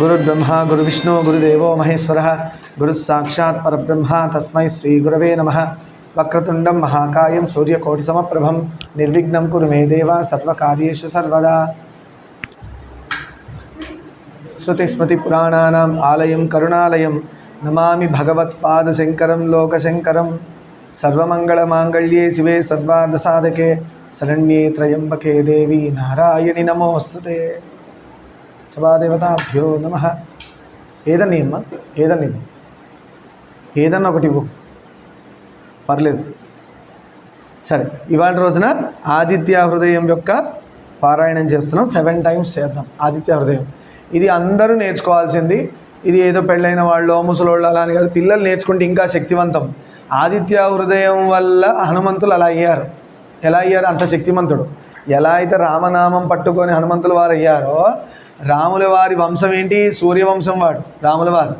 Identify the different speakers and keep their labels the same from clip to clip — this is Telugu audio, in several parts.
Speaker 1: గురుర్బ్రహ్మ గురువిష్ణు గురుదేవో మహేశ్వర గురుస్సాక్షాత్ పరబ్రహ్మ తస్మై శ్రీ గురవే నమ వక్రతుండం మహాకాయం సూర్యకోటి సమప్రభం నిర్విఘ్నం కురు మే దేవ సర్వకార్యేషు సర్వదా స్మృతిస్మృతిపురాణానాం ఆలయం కరుణాలయం నమామి భగవత్పాదశంకరం లోకశంకరం సర్వమంగళమాంగళ్యే శివే సద్వార్ధసాధకే శరణ్యే త్రయంబకే దేవి నారాయణి నమోస్తుతే సభాదేవతాభ్యో నమ ఏదన్నా అమ్మ ఏదన్నా ఏదన్నా ఒకటి ఇవ్వు పర్లేదు సరే ఇవాళ రోజున ఆదిత్య హృదయం యొక్క పారాయణం చేస్తున్నాం సెవెన్ టైమ్స్ చేద్దాం ఆదిత్య హృదయం ఇది అందరూ నేర్చుకోవాల్సింది ఇది ఏదో పెళ్ళైన వాళ్ళు ముసలోళ్ళు అలా అని కాదు పిల్లలు నేర్చుకుంటే ఇంకా శక్తివంతం ఆదిత్య హృదయం వల్ల హనుమంతులు అలా అయ్యారు ఎలా అయ్యారు అంత శక్తిమంతుడు ఎలా అయితే రామనామం పట్టుకొని హనుమంతులు వారు అయ్యారో రాముల వారి వంశం ఏంటి సూర్యవంశం వాడు రాముల వారు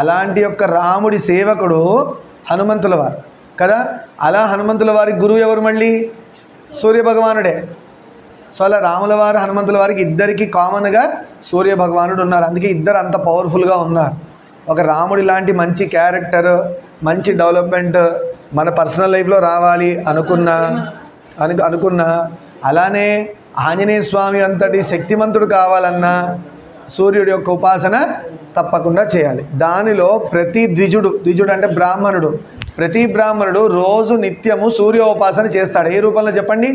Speaker 1: అలాంటి యొక్క రాముడి సేవకుడు హనుమంతుల వారు కదా అలా హనుమంతుల వారి గురువు ఎవరు మళ్ళీ సూర్యభగవానుడే సో అలా రాముల వారు హనుమంతుల వారికి ఇద్దరికి కామన్గా సూర్యభగవానుడు ఉన్నారు అందుకే ఇద్దరు అంత పవర్ఫుల్గా ఉన్నారు ఒక రాముడి లాంటి మంచి క్యారెక్టర్ మంచి డెవలప్మెంట్ మన పర్సనల్ లైఫ్లో రావాలి అనుకున్నా అను అనుకున్నా అలానే ఆంజనేయ స్వామి అంతటి శక్తిమంతుడు కావాలన్నా సూర్యుడి యొక్క ఉపాసన తప్పకుండా చేయాలి దానిలో ప్రతి ద్విజుడు ద్విజుడు అంటే బ్రాహ్మణుడు ప్రతి బ్రాహ్మణుడు రోజు నిత్యము సూర్యోపాసన చేస్తాడు ఏ రూపంలో చెప్పండి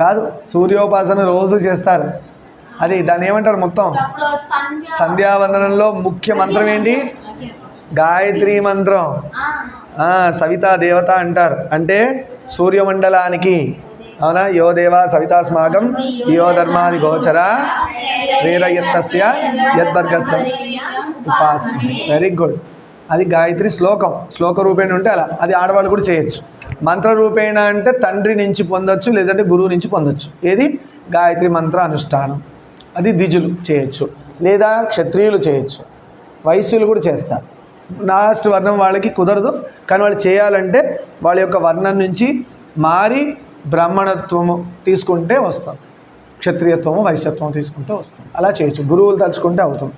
Speaker 1: కాదు సూర్యోపాసన రోజు చేస్తారు అది దాన్ని ఏమంటారు మొత్తం సంధ్యావందనంలో ముఖ్య మంత్రం ఏంటి గాయత్రి మంత్రం సవితా దేవత అంటారు అంటే సూర్యమండలానికి అవునా యో దేవా సవితాస్మాకం యో ధర్మాది గోచర ప్రేరయత్తస్య యద్వర్గస్థం ఉపాస్ వెరీ గుడ్ అది గాయత్రి శ్లోకం శ్లోక రూపేణ ఉంటే అలా అది ఆడవాళ్ళు కూడా చేయొచ్చు మంత్ర రూపేణ అంటే తండ్రి నుంచి పొందొచ్చు లేదంటే గురువు నుంచి పొందొచ్చు ఏది గాయత్రి మంత్ర అనుష్ఠానం అది ద్విజులు చేయొచ్చు లేదా క్షత్రియులు చేయొచ్చు వైశ్యులు కూడా చేస్తారు లాస్ట్ వర్ణం వాళ్ళకి కుదరదు కానీ వాళ్ళు చేయాలంటే వాళ్ళ యొక్క వర్ణం నుంచి మారి బ్రాహ్మణత్వము తీసుకుంటే వస్తుంది క్షత్రియత్వము వైశ్యత్వము తీసుకుంటే వస్తుంది అలా చేయొచ్చు గురువులు తలుచుకుంటే అవుతుంది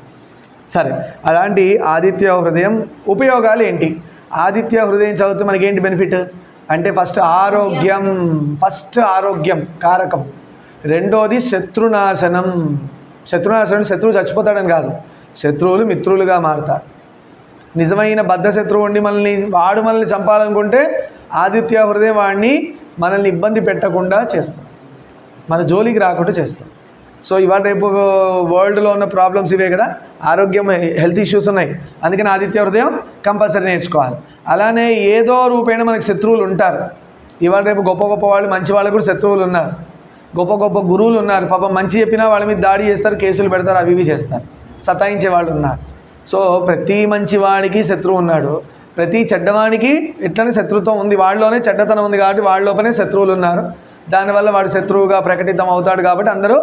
Speaker 1: సరే అలాంటి ఆదిత్య హృదయం ఉపయోగాలు ఏంటి ఆదిత్య హృదయం చదివితే మనకేంటి బెనిఫిట్ అంటే ఫస్ట్ ఆరోగ్యం ఫస్ట్ ఆరోగ్యం కారకం రెండోది శత్రునాశనం శత్రునాశనం శత్రువు చచ్చిపోతాడని కాదు శత్రువులు మిత్రులుగా మారుతారు నిజమైన బద్ధ శత్రువు ఉండి మనల్ని వాడు మనల్ని చంపాలనుకుంటే ఆదిత్య హృదయం వాడిని మనల్ని ఇబ్బంది పెట్టకుండా చేస్తాం మన జోలికి రాకుండా చేస్తుంది సో ఇవాళ రేపు వరల్డ్లో ఉన్న ప్రాబ్లమ్స్ ఇవే కదా ఆరోగ్యం హెల్త్ ఇష్యూస్ ఉన్నాయి అందుకని ఆదిత్య హృదయం కంపల్సరీ నేర్చుకోవాలి అలానే ఏదో రూపేణ మనకు శత్రువులు ఉంటారు ఇవాళ రేపు గొప్ప గొప్ప వాళ్ళు మంచి వాళ్ళు కూడా శత్రువులు ఉన్నారు గొప్ప గొప్ప గురువులు ఉన్నారు పాపం మంచి చెప్పినా వాళ్ళ మీద దాడి చేస్తారు కేసులు పెడతారు అవి ఇవి చేస్తారు సతాయించే వాళ్ళు ఉన్నారు సో ప్రతి మంచి వాడికి శత్రువు ఉన్నాడు ప్రతి చెడ్డవానికి ఎట్లనే శత్రుత్వం ఉంది వాళ్ళలోనే చెడ్డతనం ఉంది కాబట్టి వాళ్ళ లోపలనే శత్రువులు ఉన్నారు దానివల్ల వాడు శత్రువుగా ప్రకటితం అవుతాడు కాబట్టి అందరూ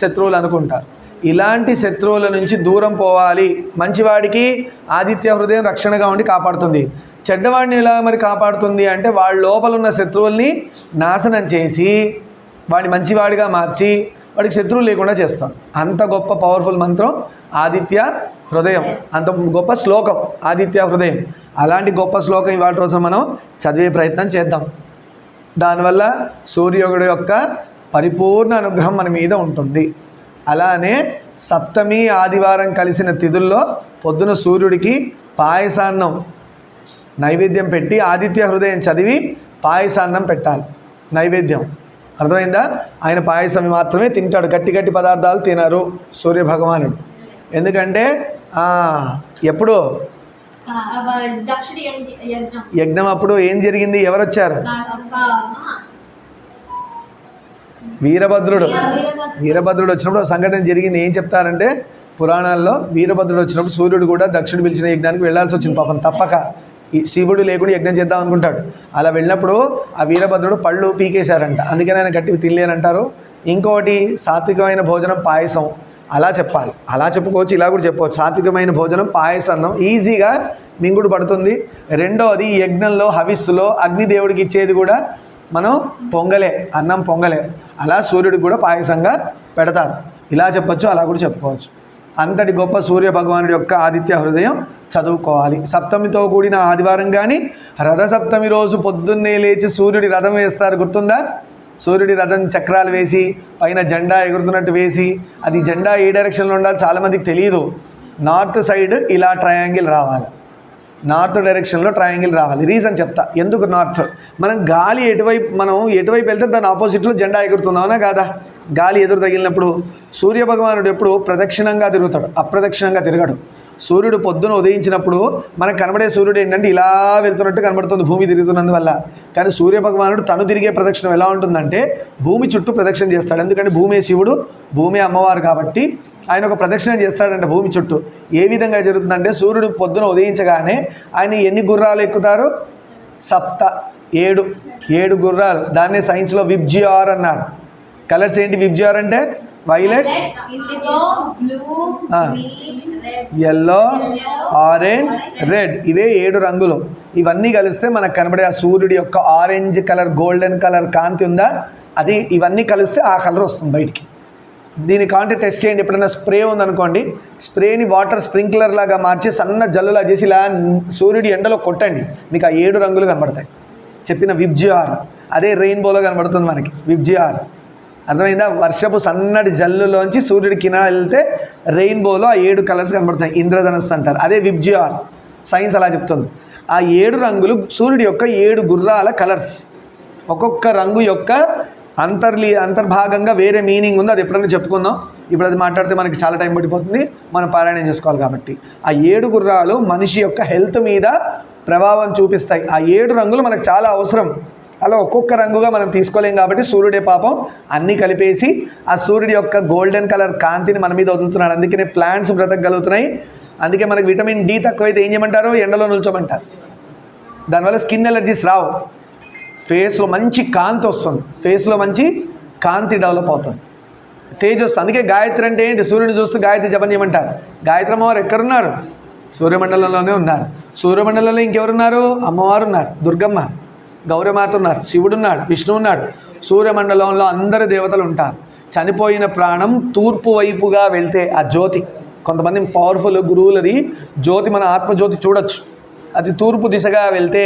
Speaker 1: శత్రువులు అనుకుంటారు ఇలాంటి శత్రువుల నుంచి దూరం పోవాలి మంచివాడికి ఆదిత్య హృదయం రక్షణగా ఉండి కాపాడుతుంది చెడ్డవాడిని ఎలా మరి కాపాడుతుంది అంటే వాళ్ళ లోపల ఉన్న శత్రువుల్ని నాశనం చేసి వాడిని మంచివాడిగా మార్చి వాడికి శత్రువు లేకుండా చేస్తాం అంత గొప్ప పవర్ఫుల్ మంత్రం ఆదిత్య హృదయం అంత గొప్ప శ్లోకం ఆదిత్య హృదయం అలాంటి గొప్ప శ్లోకం ఇవాళ రోజున మనం చదివే ప్రయత్నం చేద్దాం దానివల్ల సూర్యోగుడు యొక్క పరిపూర్ణ అనుగ్రహం మన మీద ఉంటుంది అలానే సప్తమి ఆదివారం కలిసిన తిథుల్లో పొద్దున సూర్యుడికి పాయసాన్నం నైవేద్యం పెట్టి ఆదిత్య హృదయం చదివి పాయసాన్నం పెట్టాలి నైవేద్యం అర్థమైందా ఆయన పాయసం మాత్రమే తింటాడు గట్టి గట్టి పదార్థాలు తినరు సూర్యభగవానుడు ఎందుకంటే ఎప్పుడు యజ్ఞం అప్పుడు ఏం జరిగింది ఎవరు వచ్చారు వీరభద్రుడు వీరభద్రుడు వచ్చినప్పుడు సంఘటన జరిగింది ఏం చెప్తారంటే పురాణాల్లో వీరభద్రుడు వచ్చినప్పుడు సూర్యుడు కూడా దక్షిణ పిలిచిన యజ్ఞానికి వెళ్లాల్సి వచ్చింది పాపం తప్పక ఈ శివుడు లేకుండా యజ్ఞం చేద్దాం అనుకుంటాడు అలా వెళ్ళినప్పుడు ఆ వీరభద్రుడు పళ్ళు పీకేశారంట అందుకని ఆయన గట్టి తినలేనంటారు ఇంకోటి సాత్వికమైన భోజనం పాయసం అలా చెప్పాలి అలా చెప్పుకోవచ్చు ఇలా కూడా చెప్పవచ్చు సాత్వికమైన భోజనం పాయసన్నం ఈజీగా మింగుడు పడుతుంది రెండవది యజ్ఞంలో హవిస్సులో అగ్నిదేవుడికి ఇచ్చేది కూడా మనం పొంగలే అన్నం పొంగలే అలా సూర్యుడికి కూడా పాయసంగా పెడతారు ఇలా చెప్పచ్చు అలా కూడా చెప్పుకోవచ్చు అంతటి గొప్ప సూర్య భగవానుడి యొక్క ఆదిత్య హృదయం చదువుకోవాలి సప్తమితో కూడిన ఆదివారం కానీ రథసప్తమి రోజు పొద్దున్నే లేచి సూర్యుడి రథం వేస్తారు గుర్తుందా సూర్యుడి రథం చక్రాలు వేసి పైన జెండా ఎగురుతున్నట్టు వేసి అది జెండా ఏ డైరెక్షన్లో ఉండాలి చాలామందికి తెలియదు నార్త్ సైడ్ ఇలా ట్రయాంగిల్ రావాలి నార్త్ డైరెక్షన్లో ట్రయాంగిల్ రావాలి రీజన్ చెప్తా ఎందుకు నార్త్ మనం గాలి ఎటువైపు మనం ఎటువైపు వెళ్తే దాని ఆపోజిట్లో జెండా ఎగురుతుందామనా కాదా గాలి ఎదురు తగిలినప్పుడు సూర్యభగవానుడు ఎప్పుడు ప్రదక్షిణంగా తిరుగుతాడు అప్రదక్షిణంగా తిరగడు సూర్యుడు పొద్దున ఉదయించినప్పుడు మనకు కనబడే సూర్యుడు ఏంటంటే ఇలా వెళ్తున్నట్టు కనబడుతుంది భూమి తిరుగుతున్నందువల్ల కానీ సూర్యభగవానుడు తను తిరిగే ప్రదక్షిణం ఎలా ఉంటుందంటే భూమి చుట్టూ ప్రదక్షిణ చేస్తాడు ఎందుకంటే భూమే శివుడు భూమే అమ్మవారు కాబట్టి ఆయన ఒక ప్రదక్షిణ చేస్తాడంటే భూమి చుట్టూ ఏ విధంగా జరుగుతుందంటే సూర్యుడు పొద్దున ఉదయించగానే ఆయన ఎన్ని గుర్రాలు ఎక్కుతారు సప్త ఏడు ఏడు గుర్రాలు దాన్నే సైన్స్లో విబ్జిఆర్ అన్నారు కలర్స్ ఏంటి విబ్జార్ అంటే వైలెట్ ఎల్లో ఆరెంజ్ రెడ్ ఇవే ఏడు రంగులు ఇవన్నీ కలిస్తే మనకు కనబడే ఆ సూర్యుడి యొక్క ఆరెంజ్ కలర్ గోల్డెన్ కలర్ కాంతి ఉందా అది ఇవన్నీ కలిస్తే ఆ కలర్ వస్తుంది బయటికి దీని కాంటే టెస్ట్ చేయండి ఎప్పుడైనా స్ప్రే ఉందనుకోండి స్ప్రేని వాటర్ స్ప్రింక్లర్ లాగా మార్చి సన్న జల్లులా చేసి ఇలా సూర్యుడి ఎండలో కొట్టండి మీకు ఆ ఏడు రంగులు కనబడతాయి చెప్పిన విబ్జిఆర్ అదే రెయిన్బోలో కనబడుతుంది మనకి విబ్జిఆర్ అర్థమైందా వర్షపు సన్నటి జల్లులోంచి సూర్యుడి కిరణాలు వెళ్తే రెయిన్బోలో ఆ ఏడు కలర్స్ కనబడుతాయి ఇంద్రధనస్సు అంటారు అదే విబ్జిఆర్ సైన్స్ అలా చెప్తుంది ఆ ఏడు రంగులు సూర్యుడి యొక్క ఏడు గుర్రాల కలర్స్ ఒక్కొక్క రంగు యొక్క అంతర్లీ అంతర్భాగంగా వేరే మీనింగ్ ఉందో అది ఎప్పుడైనా చెప్పుకుందాం ఇప్పుడు అది మాట్లాడితే మనకి చాలా టైం పడిపోతుంది మనం పారాయణం చేసుకోవాలి కాబట్టి ఆ ఏడు గుర్రాలు మనిషి యొక్క హెల్త్ మీద ప్రభావం చూపిస్తాయి ఆ ఏడు రంగులు మనకు చాలా అవసరం అలా ఒక్కొక్క రంగుగా మనం తీసుకోలేం కాబట్టి సూర్యుడే పాపం అన్నీ కలిపేసి ఆ సూర్యుడి యొక్క గోల్డెన్ కలర్ కాంతిని మన మీద వదులుతున్నాడు అందుకనే ప్లాంట్స్ బ్రతకగలుగుతున్నాయి అందుకే మనకు విటమిన్ డి తక్కువైతే ఏం చేయమంటారు ఎండలో నిల్చోమంటారు దానివల్ల స్కిన్ ఎలర్జీస్ రావు ఫేస్లో మంచి కాంతి వస్తుంది ఫేస్లో మంచి కాంతి డెవలప్ అవుతుంది తేజస్సు అందుకే గాయత్రి అంటే ఏంటి సూర్యుని చూస్తూ గాయత్రి జపం చేయమంటారు గాయత్రి అమ్మవారు ఎక్కడున్నారు సూర్యమండలంలోనే ఉన్నారు సూర్యమండలంలో ఇంకెవరున్నారు అమ్మవారు ఉన్నారు దుర్గమ్మ గౌరమాత ఉన్నారు శివుడున్నాడు విష్ణు ఉన్నాడు సూర్యమండలంలో అందరు దేవతలు ఉంటారు చనిపోయిన ప్రాణం తూర్పు వైపుగా వెళ్తే ఆ జ్యోతి కొంతమంది పవర్ఫుల్ గురువులది జ్యోతి మన ఆత్మజ్యోతి చూడొచ్చు అది తూర్పు దిశగా వెళ్తే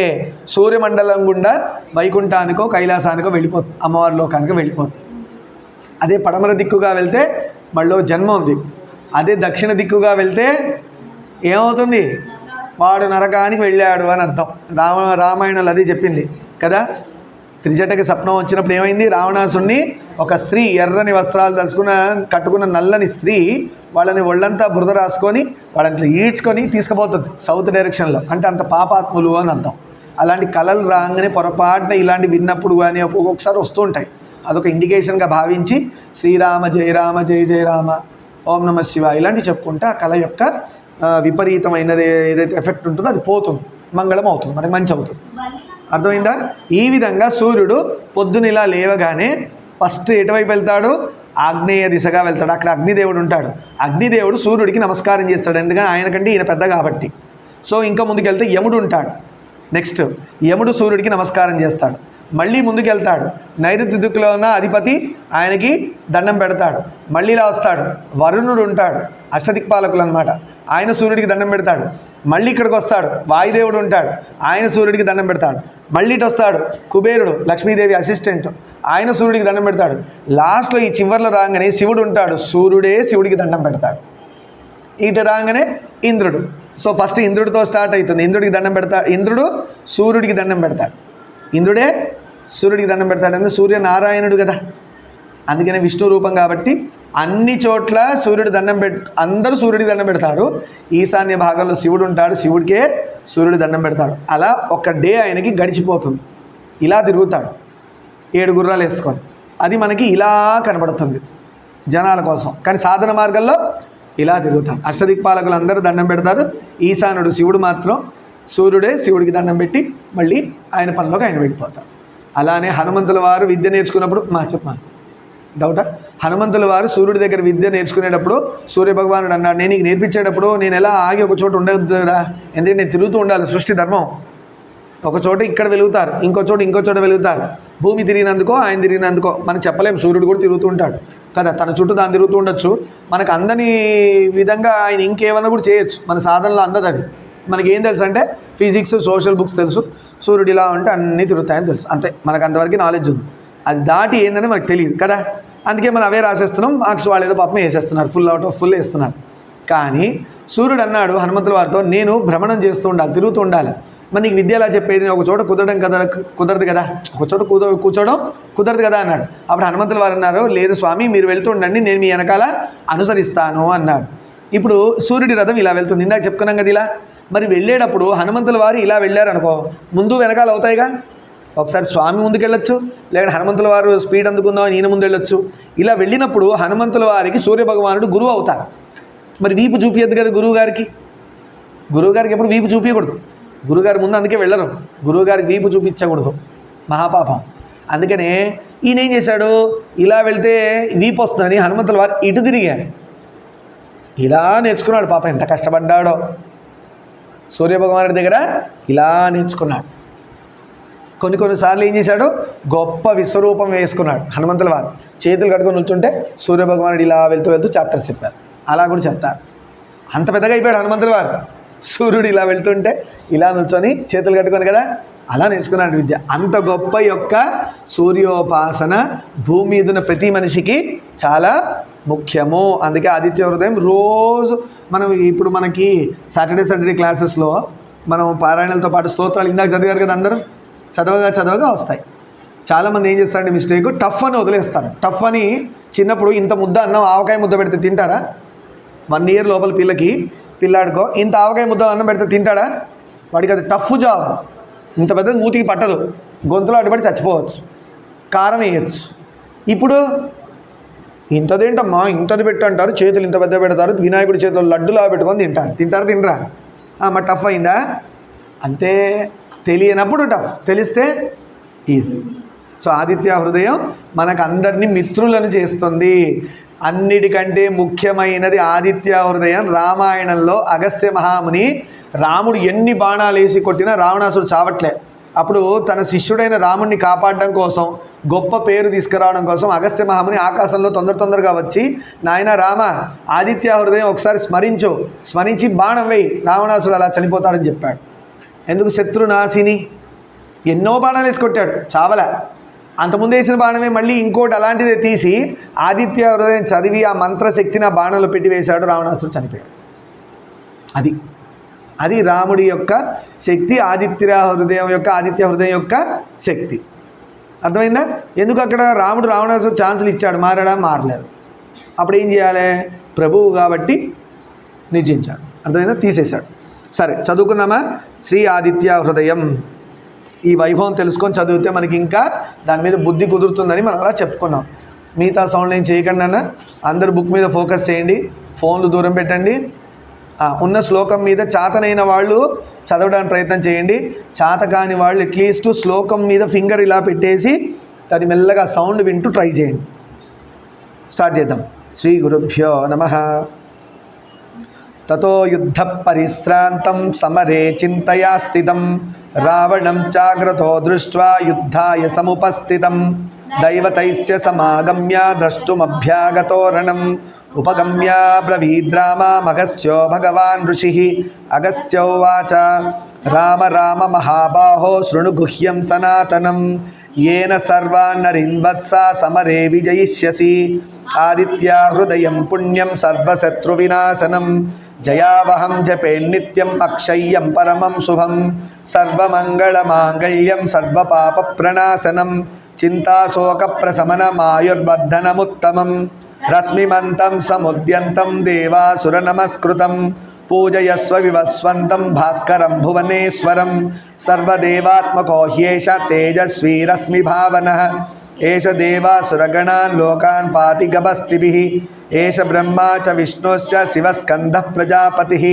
Speaker 1: సూర్యమండలం గుండా వైకుంఠానికో కైలాసానికో వెళ్ళిపోతుంది అమ్మవారి లోకానికి వెళ్ళిపోతుంది అదే పడమర దిక్కుగా వెళ్తే మళ్ళీ జన్మ ఉంది అదే దక్షిణ దిక్కుగా వెళ్తే ఏమవుతుంది వాడు నరకానికి వెళ్ళాడు అని అర్థం రామ రామాయణంలో అది చెప్పింది కదా త్రిజటకి స్వప్నం వచ్చినప్పుడు ఏమైంది రావణాసుని ఒక స్త్రీ ఎర్రని వస్త్రాలు తలుచుకున్న కట్టుకున్న నల్లని స్త్రీ వాళ్ళని ఒళ్ళంతా బురద రాసుకొని వాళ్ళని ఈడ్చుకొని తీసుకుపోతుంది సౌత్ డైరెక్షన్లో అంటే అంత పాపాత్ములు అని అర్థం అలాంటి కళలు రాగానే పొరపాటున ఇలాంటి విన్నప్పుడు కానీ ఒక్కొక్కసారి వస్తూ ఉంటాయి అదొక ఇండికేషన్గా భావించి శ్రీరామ జయరామ జయ జయరామ ఓం నమ శివ ఇలాంటివి చెప్పుకుంటే ఆ కళ యొక్క విపరీతమైనది ఏదైతే ఎఫెక్ట్ ఉంటుందో అది పోతుంది మంగళం అవుతుంది మనకి మంచి అవుతుంది అర్థమైందా ఈ విధంగా సూర్యుడు పొద్దున ఇలా లేవగానే ఫస్ట్ ఎటువైపు వెళ్తాడు ఆగ్నేయ దిశగా వెళ్తాడు అక్కడ అగ్నిదేవుడు ఉంటాడు అగ్నిదేవుడు సూర్యుడికి నమస్కారం చేస్తాడు ఎందుకంటే ఆయనకంటే ఈయన పెద్ద కాబట్టి సో ఇంకా ముందుకెళ్తే యముడు ఉంటాడు నెక్స్ట్ యముడు సూర్యుడికి నమస్కారం చేస్తాడు మళ్ళీ ముందుకెళ్తాడు నైరుతి దిక్కులో ఉన్న అధిపతి ఆయనకి దండం పెడతాడు మళ్ళీ ఇలా వస్తాడు వరుణుడు ఉంటాడు అష్టదిక్పాలకులు అనమాట ఆయన సూర్యుడికి దండం పెడతాడు మళ్ళీ ఇక్కడికి వస్తాడు వాయుదేవుడు ఉంటాడు ఆయన సూర్యుడికి దండం పెడతాడు మళ్ళీ ఇటు వస్తాడు కుబేరుడు లక్ష్మీదేవి అసిస్టెంట్ ఆయన సూర్యుడికి దండం పెడతాడు లాస్ట్లో ఈ చివర్లో రాగానే శివుడు ఉంటాడు సూర్యుడే శివుడికి దండం పెడతాడు ఇటు రాగానే ఇంద్రుడు సో ఫస్ట్ ఇంద్రుడితో స్టార్ట్ అవుతుంది ఇంద్రుడికి దండం పెడతాడు ఇంద్రుడు సూర్యుడికి దండం పెడతాడు ఇంద్రుడే సూర్యుడికి దండం పెడతాడు సూర్య నారాయణుడు కదా అందుకనే విష్ణు రూపం కాబట్టి అన్ని చోట్ల సూర్యుడు దండం పెట్ అందరూ సూర్యుడికి దండం పెడతారు ఈశాన్య భాగంలో శివుడు ఉంటాడు శివుడికే సూర్యుడు దండం పెడతాడు అలా ఒక డే ఆయనకి గడిచిపోతుంది ఇలా తిరుగుతాడు ఏడు గుర్రాలు వేసుకొని అది మనకి ఇలా కనబడుతుంది జనాల కోసం కానీ సాధన మార్గంలో ఇలా తిరుగుతాడు అష్టదిక్పాలకులు అందరూ దండం పెడతారు ఈశానుడు శివుడు మాత్రం సూర్యుడే శివుడికి దండం పెట్టి మళ్ళీ ఆయన పనిలోకి ఆయన వెళ్ళిపోతాడు అలానే హనుమంతుల వారు విద్య నేర్చుకున్నప్పుడు మా చెప్పమా డౌటా హనుమంతుల వారు సూర్యుడి దగ్గర విద్య నేర్చుకునేటప్పుడు సూర్య భగవానుడు అన్నాడు నేను నీకు నేర్పించేటప్పుడు నేను ఎలా ఆగి ఒక చోట ఉండదురా ఎందుకంటే నేను తిరుగుతూ ఉండాలి సృష్టి ధర్మం ఒక చోట ఇక్కడ వెలుగుతారు ఇంకో చోట ఇంకో చోట వెలుగుతారు భూమి తిరిగినందుకో ఆయన తిరిగినందుకో మనం చెప్పలేం సూర్యుడు కూడా తిరుగుతూ ఉంటాడు కదా తన చుట్టూ దాన్ని తిరుగుతూ ఉండొచ్చు మనకు అందని విధంగా ఆయన ఇంకేమన్నా కూడా చేయొచ్చు మన సాధనలో అందదు అది మనకి ఏం తెలుసు అంటే ఫిజిక్స్ సోషల్ బుక్స్ తెలుసు సూర్యుడు ఇలా ఉంటే అన్నీ తిరుగుతాయని తెలుసు అంతే మనకు అంతవరకు నాలెడ్జ్ ఉంది అది దాటి ఏందని మనకు తెలియదు కదా అందుకే మనం అవే రాసేస్తున్నాం మార్క్స్ వాళ్ళు ఏదో పాపం వేసేస్తున్నారు ఫుల్ అవుట్ ఆఫ్ ఫుల్ వేస్తున్నారు కానీ సూర్యుడు అన్నాడు హనుమంతుల వారితో నేను భ్రమణం చేస్తూ ఉండాలి తిరుగుతూ ఉండాలి మరి నీకు విద్య ఎలా చెప్పేది ఒక చోట కుదరడం కదా కుదరదు కదా ఒక చోట కుద కూర్చోవడం కుదరదు కదా అన్నాడు అప్పుడు హనుమంతుల వారు అన్నారు లేదు స్వామి మీరు వెళ్తూ ఉండండి నేను మీ వెనకాల అనుసరిస్తాను అన్నాడు ఇప్పుడు సూర్యుడి రథం ఇలా వెళ్తుంది ఇందాక చెప్పుకున్నాం కదా ఇలా మరి వెళ్ళేటప్పుడు హనుమంతుల వారు ఇలా వెళ్ళారనుకో ముందు వెనకాల అవుతాయిగా ఒకసారి స్వామి ముందుకు వెళ్ళొచ్చు హనుమంతుల వారు స్పీడ్ అందుకుందాం ఈయన ముందు వెళ్ళొచ్చు ఇలా వెళ్ళినప్పుడు హనుమంతుల వారికి సూర్య భగవానుడు గురువు అవుతారు మరి వీపు చూపియద్దు కదా గురువు గారికి గురువు గారికి ఎప్పుడు వీపు చూపించకూడదు గురుగారి ముందు అందుకే వెళ్ళరు గురువుగారికి వీపు చూపించకూడదు మహాపాపం అందుకనే ఈయన ఏం చేశాడు ఇలా వెళ్తే వీపు వస్తుందని హనుమంతుల వారు ఇటు తిరిగాను ఇలా నేర్చుకున్నాడు పాప ఎంత కష్టపడ్డాడో సూర్యభగవానుడి దగ్గర ఇలా నేర్చుకున్నాడు కొన్ని కొన్నిసార్లు ఏం చేశాడు గొప్ప విశ్వరూపం వేసుకున్నాడు హనుమంతుల వారు చేతులు కట్టుకొని నిల్చుంటే సూర్యభగవానుడు ఇలా వెళ్తూ వెళ్తూ చాప్టర్స్ చెప్పారు అలా కూడా చెప్తారు అంత పెద్దగా అయిపోయాడు హనుమంతుల వారు సూర్యుడు ఇలా వెళ్తుంటే ఇలా నిల్చొని చేతులు కట్టుకొని కదా అలా నేర్చుకున్నాడు విద్య అంత గొప్ప యొక్క సూర్యోపాసన భూమి మీద ఉన్న ప్రతి మనిషికి చాలా ముఖ్యము అందుకే ఆదిత్య హృదయం రోజు మనం ఇప్పుడు మనకి సాటర్డే సాటర్డే క్లాసెస్లో మనం పారాయణలతో పాటు స్తోత్రాలు ఇందాక చదివారు కదా అందరూ చదవగా చదవగా వస్తాయి చాలామంది ఏం చేస్తారండి మిస్టేక్ టఫ్ అని వదిలేస్తారు టఫ్ అని చిన్నప్పుడు ఇంత ముద్ద అన్నం ఆవకాయ ముద్ద పెడితే తింటారా వన్ ఇయర్ లోపల పిల్లకి పిల్లాడుకో ఇంత ఆవకాయ ముద్ద అన్నం పెడితే తింటాడా వాడికి అది టఫ్ జాబ్ ఇంత పెద్ద మూతికి పట్టదు గొంతులో అటుపడి చచ్చిపోవచ్చు కారం వేయచ్చు ఇప్పుడు ఇంతదేంటమ్మా ఇంతది పెట్టంటారు చేతులు ఇంత పెద్ద పెడతారు వినాయకుడి చేతులు లడ్డులా పెట్టుకొని తింటారు తింటారు తినరా అమ్మ టఫ్ అయిందా అంతే తెలియనప్పుడు టఫ్ తెలిస్తే ఈజీ సో ఆదిత్య హృదయం మనకు అందరినీ మిత్రులను చేస్తుంది అన్నిటికంటే ముఖ్యమైనది ఆదిత్య హృదయం రామాయణంలో అగస్త్య మహాముని రాముడు ఎన్ని బాణాలు వేసి కొట్టినా రావణాసుడు చావట్లే అప్పుడు తన శిష్యుడైన రాముణ్ణి కాపాడడం కోసం గొప్ప పేరు తీసుకురావడం కోసం అగస్త్య మహాముని ఆకాశంలో తొందర తొందరగా వచ్చి నాయన రామ ఆదిత్య హృదయం ఒకసారి స్మరించు స్మరించి బాణం వేయి రావణాసుడు అలా చనిపోతాడని చెప్పాడు ఎందుకు శత్రు నాశిని ఎన్నో బాణాలు వేసుకొట్టాడు చావల అంతకుముందు వేసిన బాణమే మళ్ళీ ఇంకోటి అలాంటిదే తీసి ఆదిత్య హృదయం చదివి ఆ మంత్రశక్తిని ఆ బాణంలో పెట్టి వేశాడు రావణాసుడు చనిపోయాడు అది అది రాముడి యొక్క శక్తి ఆదిత్య హృదయం యొక్క ఆదిత్య హృదయం యొక్క శక్తి అర్థమైందా ఎందుకు అక్కడ రాముడు రావణాసు ఛాన్సులు ఇచ్చాడు మారడా మారలేదు అప్పుడు ఏం చేయాలి ప్రభువు కాబట్టి నిర్జించాడు అర్థమైందా తీసేశాడు సరే చదువుకుందామా శ్రీ ఆదిత్య హృదయం ఈ వైభవం తెలుసుకొని చదివితే మనకి ఇంకా దాని మీద బుద్ధి కుదురుతుందని మనం అలా చెప్పుకున్నాం మిగతా సౌండ్ నేను చేయకుండా అందరు బుక్ మీద ఫోకస్ చేయండి ఫోన్లు దూరం పెట్టండి ఉన్న శ్లోకం మీద చాతనైన వాళ్ళు చదవడానికి ప్రయత్నం చేయండి చాత కాని వాళ్ళు అట్లీస్ట్ శ్లోకం మీద ఫింగర్ ఇలా పెట్టేసి అది మెల్లగా సౌండ్ వింటూ ట్రై చేయండి స్టార్ట్ చేద్దాం శ్రీ గురుభ్యో నమ తతో యుద్ధ పరిశ్రాంతం సమరే చింతయా స్థితం రావణం జాగ్రతో దృష్ట్వా యుద్ధాయ సముపస్థితం దైవతైస్య సమాగమ్య ద్రష్టుమభ్యాగతోరణం उपगम्याब्रवीद्रामामगस्यो भगवान् ऋषिः अगस्त्योवाच राम राम महाबाहो शृणुगुह्यं सनातनं येन सर्वान्नरिन् वत्सा समरे विजयिष्यसि आदित्या हृदयं पुण्यं सर्वशत्रुविनाशनं जयावहं जपे नित्यम् अक्षय्यं परमं शुभं सर्वमङ्गलमाङ्गल्यं सर्वपापप्रणाशनं चिन्ताशोकप्रशमनमायुर्वर्धनमुत्तमम् रश्मिमत समुद्यम देवासुर नमस्कृत पूजयस्व विवस्वन्तं भास्करं भुवनेश्वरं सर्वदेवात्मको रश्मि तेजस्वीरश्मिभावनः एष देवासुरगणा लोकान् पाति गभस्तिभिः एष ब्रह्मा च विष्णुश्च शिवस्कन्धः प्रजापतिः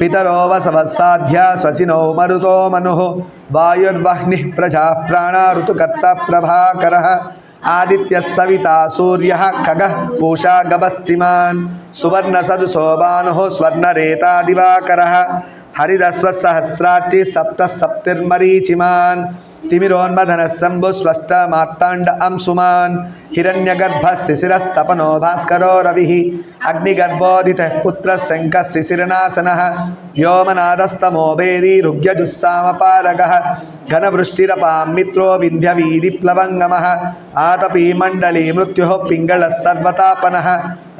Speaker 1: పితరో వసవత్సాధ్య స్వసినో మరుతో మను వాయుర్వహ్ని ప్రజా ప్రాణాఋతుకర్త ప్రభాకర ఆదిత్య సవిత సూర్య ఖగ పూషా గభస్థిమాన్ సువర్ణ సదుసో బాను స్వర్ణరేతా దివాకర హరిదస్వసహస్రార్చి సప్త సప్తిర్మరీచిమాన్ తిమిరోన్మధన శంభు స్వష్ట మార్తాండ అంశుమాన్ हिरण्यगर्भ शिशिस्तपनो भास्कर रवि अग्निगर्भोधित पुत्र शंख शिशिनाशन व्योमनादस्तमो भेदी ऋग्यजुस्सामपारग घनवृष्टिरपा मित्रो विन्ध्यवीदिप्लवङ्गम आतपी मंडली मृत्यु पिंगल सर्वतापन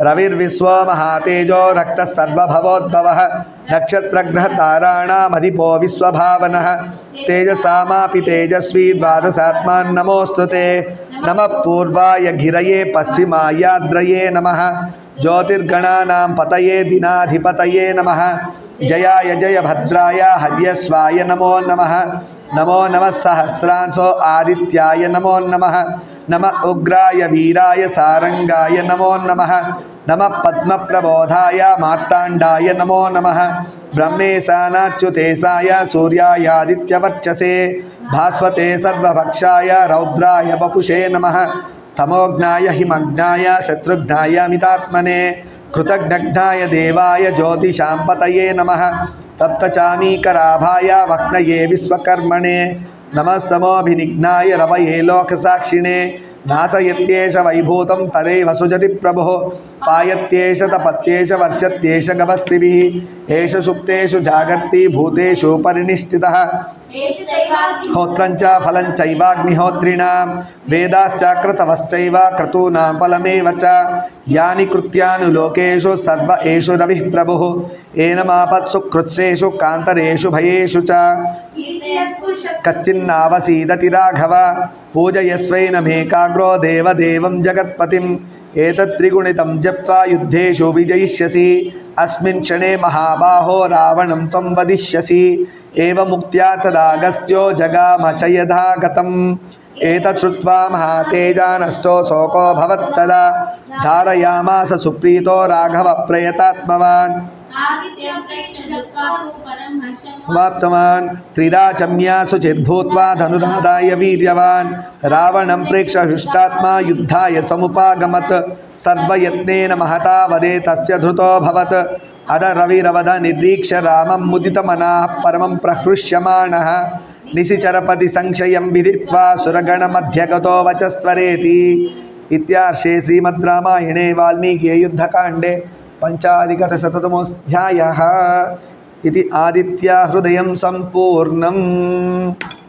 Speaker 1: रविर्विश्व महातेजो रक्त सर्वभवोद्भव नक्षत्रग्रह ताराणामधिपो विश्व तेजसा तेजस्वी द्वादशात्मा नमोस्तुते ते नम पूर्वाय गिरये पश्चिमायाद्रये नमः ज्योतिर्गणानां पतये दिनाधिपतये नमः जयाय जय भद्राय हर्यस्वाय नमो नमः नमो नमः सहस्रांसो आदित्याय नमो नमः नम उग्राय वीराय सारंगाय नमो नमः नम पद्मप्रबोधाय मार्ताण्डाय नमो नमः ब्रह्मेशानाच्युते साय सूर्यायादित्यवर्चसे भास्वते सर्वभक्षाय रौद्राय वपुषे नमः तमोघ्नाय हिमग्नाय शत्रुघ्नाय मितात्मने कृतघ्नघ्नाय देवाय ज्योतिषां पतये नमः तप्तचामीकराभाय वक्नये विश्वकर्मणे नमस्तमोऽभिनिघ्नाय रवये लोकसाक्षिणे నాశయత్యేష వైభూతం తదేవ సృజతి ప్రభో పాయత్యేష తపత్యేష వర్షత్యేష గవస్థిభి ఏష సుప్తేషు జాగర్తి భూతేషు పరినిష్ఠిత హోత్రంచ ఫలం చైవాగ్నిహోత్రిణాం వేదాశ్చాక్రతవశ్చైవ క్రతూనాం ఫలమేవ చ యాని కృత్యాను లోకేషు సర్వ ఏషు రవిః ప్రభుః एनमापत्सु कृत्सेषु कान्तरेषु भयेषु च कश्चिन्नावसीदति राघव पूजयस्वैनमेकाग्रो देवदेवं जगत्पतिम् एतत्त्रिगुणितं जप्त्वा युद्धेषु विजयिष्यसि अस्मिन् क्षणे महाबाहो रावणं त्वं वदिष्यसि एवमुक्त्या तदागस्त्यो जगाम च यथा गतम् एतत् श्रुत्वा महातेजानष्टो शोको भवत्तदा धारयामास सुप्रीतो राघवप्रयतात्मवान् समाप्तवान् क्रीडाचम्यासु चिद्भूत्वा धनुराधाय वीर्यवान् रावणं प्रेक्ष्य हृष्टात्मा युद्धाय समुपागमत् सर्वयत्नेन महता वदे तस्य धृतोऽभवत् अदरविरवधनिरीक्ष्य रामं मुदितमनाः परमं प्रहृष्यमाणः निशिचरपति संशयं विदित्वा सुरगणमध्यगतो वचस्त्वरेति इत्यार्षे श्रीमद्रामायणे वाल्मीकियुद्धकाण्डे पञ्चाधिकशततमोऽध्यायः इति आदित्या हृदयं सम्पूर्णम्